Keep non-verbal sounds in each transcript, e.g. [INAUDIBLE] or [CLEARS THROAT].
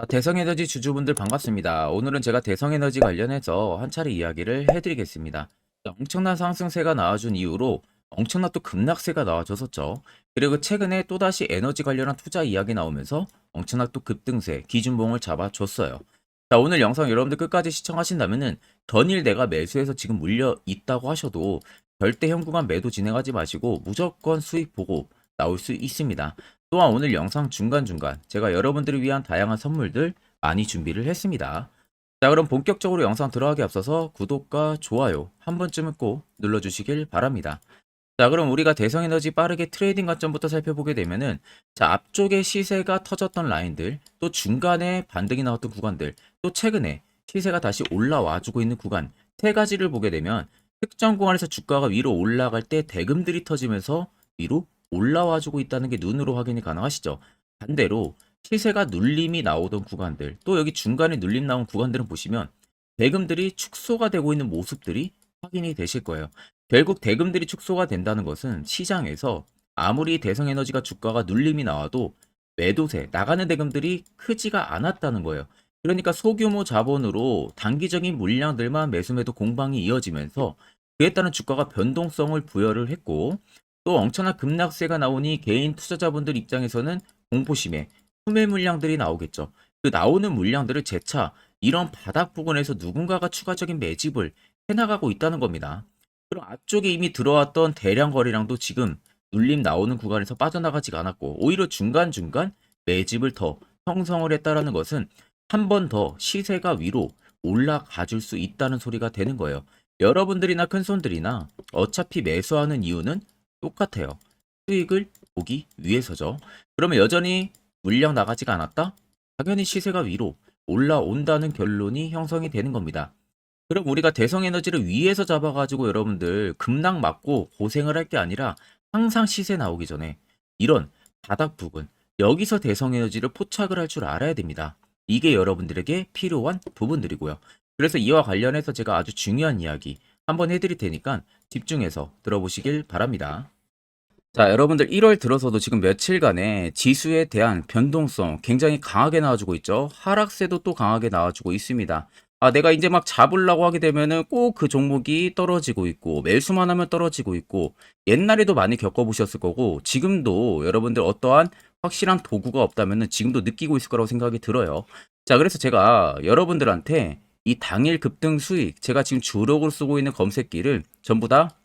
자, 대성에너지 주주분들 반갑습니다. 오늘은 제가 대성에너지 관련해서 한 차례 이야기를 해드리겠습니다. 자, 엄청난 상승세가 나와준 이후로 엄청난 또 급락세가 나와줬었죠. 그리고 최근에 또다시 에너지 관련한 투자 이야기 나오면서 엄청난 또 급등세, 기준봉을 잡아줬어요. 자, 오늘 영상 여러분들 끝까지 시청하신다면은 전일 내가 매수해서 지금 물려 있다고 하셔도 절대 현금화 매도 진행하지 마시고 무조건 수익 보고 나올 수 있습니다. 또한 오늘 영상 중간중간 제가 여러분들을 위한 다양한 선물들 많이 준비를 했습니다. 자, 그럼 본격적으로 영상 들어가기 앞서서 구독과 좋아요 한 번쯤은 꼭 눌러주시길 바랍니다. 자, 그럼 우리가 대성에너지 빠르게 트레이딩 관점부터 살펴보게 되면은 자, 앞쪽에 시세가 터졌던 라인들, 또 중간에 반등이 나왔던 구간들, 또 최근에 시세가 다시 올라와 주고 있는 구간 세 가지를 보게 되면 특정 구간에서 주가가 위로 올라갈 때 대금들이 터지면서 위로 올라와 주고 있다는 게 눈으로 확인이 가능하시죠. 반대로 시세가 눌림이 나오던 구간들, 또 여기 중간에 눌림 나온 구간들은 보시면 대금들이 축소가 되고 있는 모습들이 확인이 되실 거예요. 결국 대금들이 축소가 된다는 것은 시장에서 아무리 대성에너지가 주가가 눌림이 나와도 매도세, 나가는 대금들이 크지가 않았다는 거예요. 그러니까 소규모 자본으로 단기적인 물량들만 매수매도 공방이 이어지면서 그에 따른 주가가 변동성을 부여를 했고 또 엄청난 급락세가 나오니 개인 투자자분들 입장에서는 공포심에 소매 물량들이 나오겠죠. 그 나오는 물량들을 재차 이런 바닥 부근에서 누군가가 추가적인 매집을 해나가고 있다는 겁니다. 그럼 앞쪽에 이미 들어왔던 대량 거래량도 지금 눌림 나오는 구간에서 빠져나가지가 않았고 오히려 중간중간 매집을 더 형성을 했다라는 것은 한 번 더 시세가 위로 올라가 줄 수 있다는 소리가 되는 거예요. 여러분들이나 큰 손들이나 어차피 매수하는 이유는 똑같아요. 수익을 보기 위해서죠. 그러면 여전히 물량 나가지가 않았다? 당연히 시세가 위로 올라온다는 결론이 형성이 되는 겁니다. 그럼 우리가 대성에너지를 위에서 잡아가지고 여러분들 급락 맞고 고생을 할 게 아니라 항상 시세 나오기 전에 이런 바닥 부분 여기서 대성에너지를 포착을 할 줄 알아야 됩니다. 이게 여러분들에게 필요한 부분들이고요. 그래서 이와 관련해서 제가 아주 중요한 이야기 한번 해드릴 테니까 집중해서 들어보시길 바랍니다. 자, 여러분들 1월 들어서도 지금 며칠간의 지수에 대한 변동성 굉장히 강하게 나와주고 있죠. 하락세도 또 강하게 나와주고 있습니다. 아, 내가 이제 막 잡으려고 하게 되면은 꼭 그 종목이 떨어지고 있고, 매수만 하면 떨어지고 있고, 옛날에도 많이 겪어보셨을 거고, 지금도 여러분들 어떠한 확실한 도구가 없다면은 지금도 느끼고 있을 거라고 생각이 들어요. 자, 그래서 제가 여러분들한테 이 당일 급등 수익, 제가 지금 주력으로 쓰고 있는 검색기를 전부 다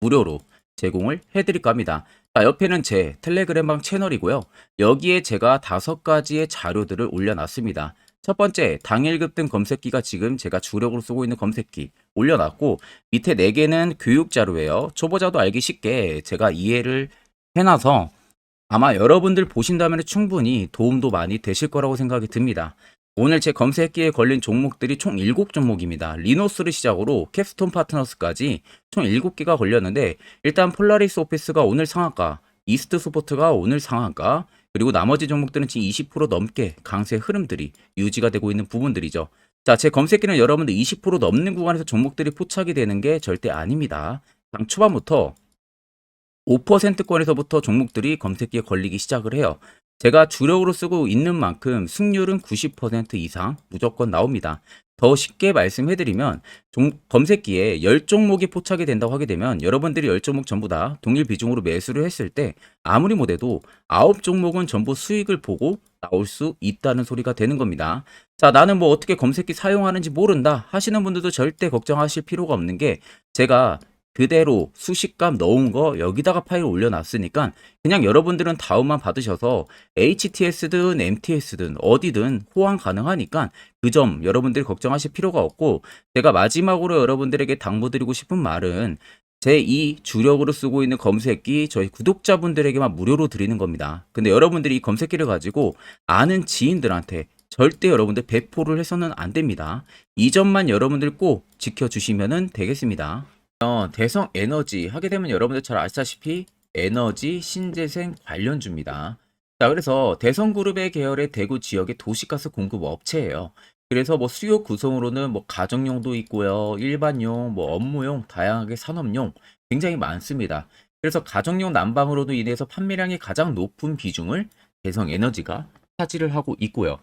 무료로 제공을 해드릴까 합니다. 자, 옆에는 제 텔레그램방 채널이고요. 여기에 제가 다섯 가지의 자료들을 올려놨습니다. 첫 번째, 당일 급등 검색기가 지금 제가 주력으로 쓰고 있는 검색기 올려놨고, 밑에 네 개는 교육 자료예요. 초보자도 알기 쉽게 제가 이해를 해놔서 아마 여러분들 보신다면 충분히 도움도 많이 되실 거라고 생각이 듭니다. 오늘 제 검색기에 걸린 종목들이 총 7종목입니다. 리노스를 시작으로 캡스톤 파트너스까지 총 7개가 걸렸는데 일단 폴라리스 오피스가 오늘 상한가, 이스트 스포트가 오늘 상한가, 그리고 나머지 종목들은 지금 20% 넘게 강세 흐름들이 유지가 되고 있는 부분들이죠. 자, 제 검색기는 여러분들 20% 넘는 구간에서 종목들이 포착이 되는 게 절대 아닙니다. 당 초반부터 5%권에서부터 종목들이 검색기에 걸리기 시작을 해요. 제가 주력으로 쓰고 있는 만큼 승률은 90% 이상 무조건 나옵니다. 더 쉽게 말씀해드리면 종- 검색기에 10종목이 포착이 된다고 하게 되면 여러분들이 10종목 전부 다 동일 비중으로 매수를 했을 때 아무리 못해도 9종목은 전부 수익을 보고 나올 수 있다는 소리가 되는 겁니다. 자, 나는 뭐 어떻게 검색기 사용하는지 모른다 하시는 분들도 절대 걱정하실 필요가 없는 게 제가 그대로 수식값 넣은 거 여기다가 파일 올려놨으니까 그냥 여러분들은 다운만 받으셔서 HTS든 MTS든 어디든 호환 가능하니까 그 점 여러분들이 걱정하실 필요가 없고 제가 마지막으로 여러분들에게 당부드리고 싶은 말은 제이 주력으로 쓰고 있는 검색기 저희 구독자분들에게만 무료로 드리는 겁니다. 근데 여러분들이 이 검색기를 가지고 아는 지인들한테 절대 여러분들 배포를 해서는 안 됩니다. 이 점만 여러분들 꼭 지켜주시면 되겠습니다. 어, 대성 에너지 하게 되면 여러분들 잘 아시다시피 에너지 신재생 관련주입니다. 자, 그래서 대성그룹의 계열의 대구 지역의 도시가스 공급 업체예요. 그래서 뭐 수요 구성으로는 뭐 가정용도 있고요, 일반용, 뭐 업무용, 다양하게 산업용 굉장히 많습니다. 그래서 가정용 난방으로도 인해서 판매량이 가장 높은 비중을 대성 에너지가 차지를 하고 있고요.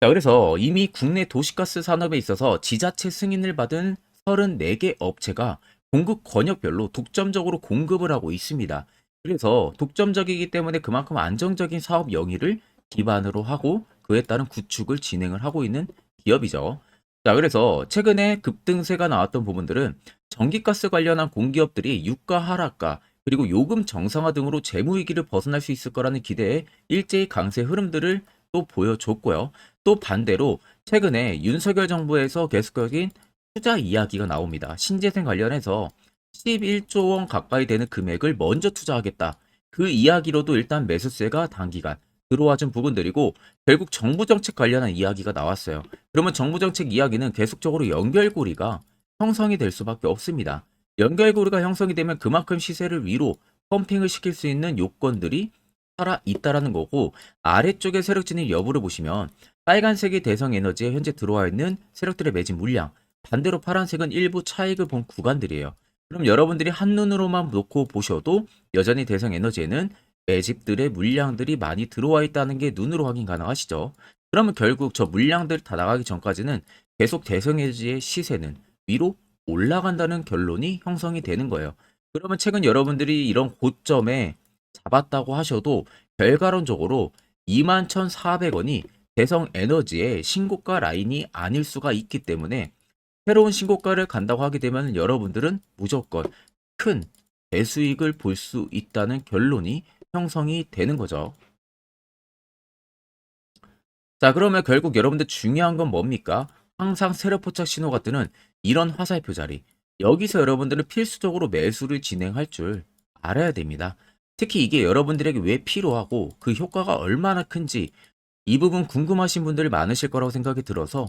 자, 그래서 이미 국내 도시가스 산업에 있어서 지자체 승인을 받은 34개 업체가 공급 권역별로 독점적으로 공급을 하고 있습니다. 그래서 독점적이기 때문에 그만큼 안정적인 사업 영위를 기반으로 하고 그에 따른 구축을 진행을 하고 있는 기업이죠. 자, 그래서 최근에 급등세가 나왔던 부분들은 전기가스 관련한 공기업들이 유가 하락과 그리고 요금 정상화 등으로 재무위기를 벗어날 수 있을 거라는 기대에 일제히 강세 흐름들을 또 보여줬고요. 또 반대로 최근에 윤석열 정부에서 계속적인 투자 이야기가 나옵니다. 신재생 관련해서 11조 원 가까이 되는 금액을 먼저 투자하겠다. 그 이야기로도 일단 매수세가 단기간 들어와준 부분들이고 결국 정부 정책 관련한 이야기가 나왔어요. 그러면 정부 정책 이야기는 계속적으로 연결고리가 형성이 될 수밖에 없습니다. 연결고리가 형성이 되면 그만큼 시세를 위로 펌핑을 시킬 수 있는 요건들이 살아 있다라는 거고 아래쪽에 세력 진입 여부를 보시면 빨간색이 대성 에너지에 현재 들어와 있는 세력들의 매진 물량 반대로 파란색은 일부 차익을 본 구간들이에요. 그럼 여러분들이 한눈으로만 놓고 보셔도 여전히 대성 에너지에는 매집들의 물량들이 많이 들어와 있다는 게 눈으로 확인 가능하시죠. 그러면 결국 저 물량들 다 나가기 전까지는 계속 대성 에너지의 시세는 위로 올라간다는 결론이 형성이 되는 거예요. 그러면 최근 여러분들이 이런 고점에 잡았다고 하셔도 결과론적으로 21,400원이 대성 에너지의 신고가 라인이 아닐 수가 있기 때문에 새로운 신고가를 간다고 하게 되면 여러분들은 무조건 큰 대수익을 볼 수 있다는 결론이 형성이 되는 거죠. 자, 그러면 결국 여러분들 중요한 건 뭡니까? 항상 세력 포착 신호가 뜨는 이런 화살표 자리. 여기서 여러분들은 필수적으로 매수를 진행할 줄 알아야 됩니다. 특히 이게 여러분들에게 왜 필요하고 그 효과가 얼마나 큰지 이 부분 궁금하신 분들이 많으실 거라고 생각이 들어서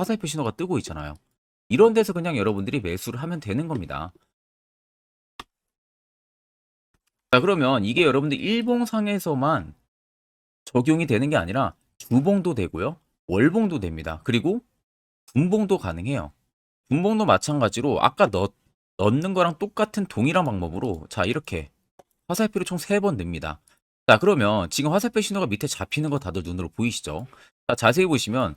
화살표 신호가 뜨고 있잖아요. 이런 데서 그냥 여러분들이 매수를 하면 되는 겁니다. 자, 그러면 이게 여러분들 일봉상에서만 적용이 되는 게 아니라 주봉도 되고요. 월봉도 됩니다. 그리고 분봉도 가능해요. 분봉도 마찬가지로 아까 넣, 넣는 거랑 똑같은 동일한 방법으로 자, 이렇게 화살표를 총 3번 냅니다. 자, 그러면 지금 화살표 신호가 밑에 잡히는 거 다들 눈으로 보이시죠? 자, 자세히 보시면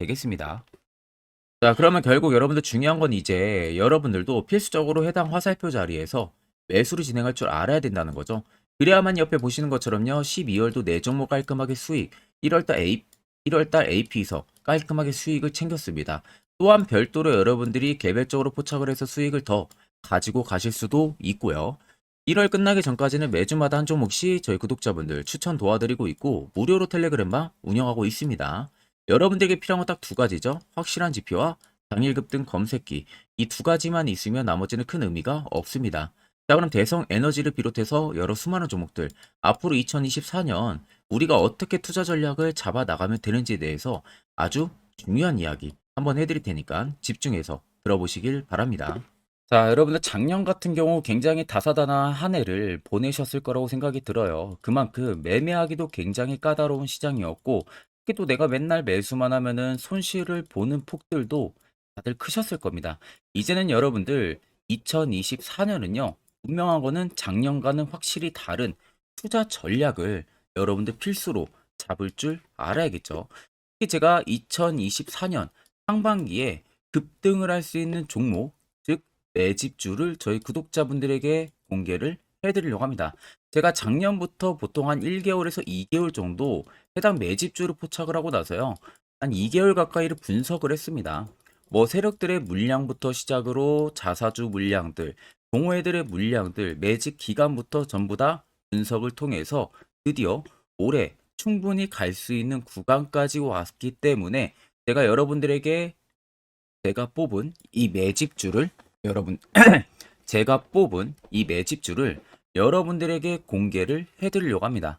되겠습니다. 자, 그러면 결국 여러분들 중요한 건 이제 여러분들도 필수적으로 해당 화살표 자리에서 매수를 진행할 줄 알아야 된다는 거죠. 그래야만 옆에 보시는 것처럼요. 12월도 네 종목 깔끔하게 수익, 1월달 A, 1월달 AP에서 깔끔하게 수익을 챙겼습니다. 또한 별도로 여러분들이 개별적으로 포착을 해서 수익을 더 가지고 가실 수도 있고요. 1월 끝나기 전까지는 매주마다 한 종목씩 저희 구독자분들 추천 도와드리고 있고 무료로 텔레그램방 운영하고 있습니다. 여러분들에게 필요한 건 딱 두 가지죠. 확실한 지표와 당일급 등 검색기. 이 두 가지만 있으면 나머지는 큰 의미가 없습니다. 자, 그럼 대성 에너지를 비롯해서 여러 수많은 종목들, 앞으로 2024년 우리가 어떻게 투자 전략을 잡아 나가면 되는지에 대해서 아주 중요한 이야기 한번 해드릴 테니까 집중해서 들어보시길 바랍니다. 자, 여러분들 작년 같은 경우 굉장히 다사다난 한 해를 보내셨을 거라고 생각이 들어요. 그만큼 매매하기도 굉장히 까다로운 시장이었고, 특히 또 내가 맨날 매수만 하면은 손실을 보는 폭들도 다들 크셨을 겁니다. 이제는 여러분들 2024년은요, 분명한 거는 작년과는 확실히 다른 투자 전략을 여러분들 필수로 잡을 줄 알아야겠죠. 특히 제가 2024년 상반기에 급등을 할 수 있는 종목, 즉 매집주를 저희 구독자분들에게 공개를 해드리려고 합니다. 제가 작년부터 보통 한 1개월에서 2개월 정도 해당 매집주를 포착을 하고 나서요. 한 2개월 가까이를 분석을 했습니다. 뭐 세력들의 물량부터 시작으로 자사주 물량들, 동호회들의 물량들, 매집 기간부터 전부 다 분석을 통해서 드디어 올해 충분히 갈 수 있는 구간까지 왔기 때문에 제가 여러분들에게 제가 뽑은 이 매집주를 여러분 [CLEARS THROAT] 제가 뽑은 이 매집주를 여러분들에게 공개를 해드리려고 합니다.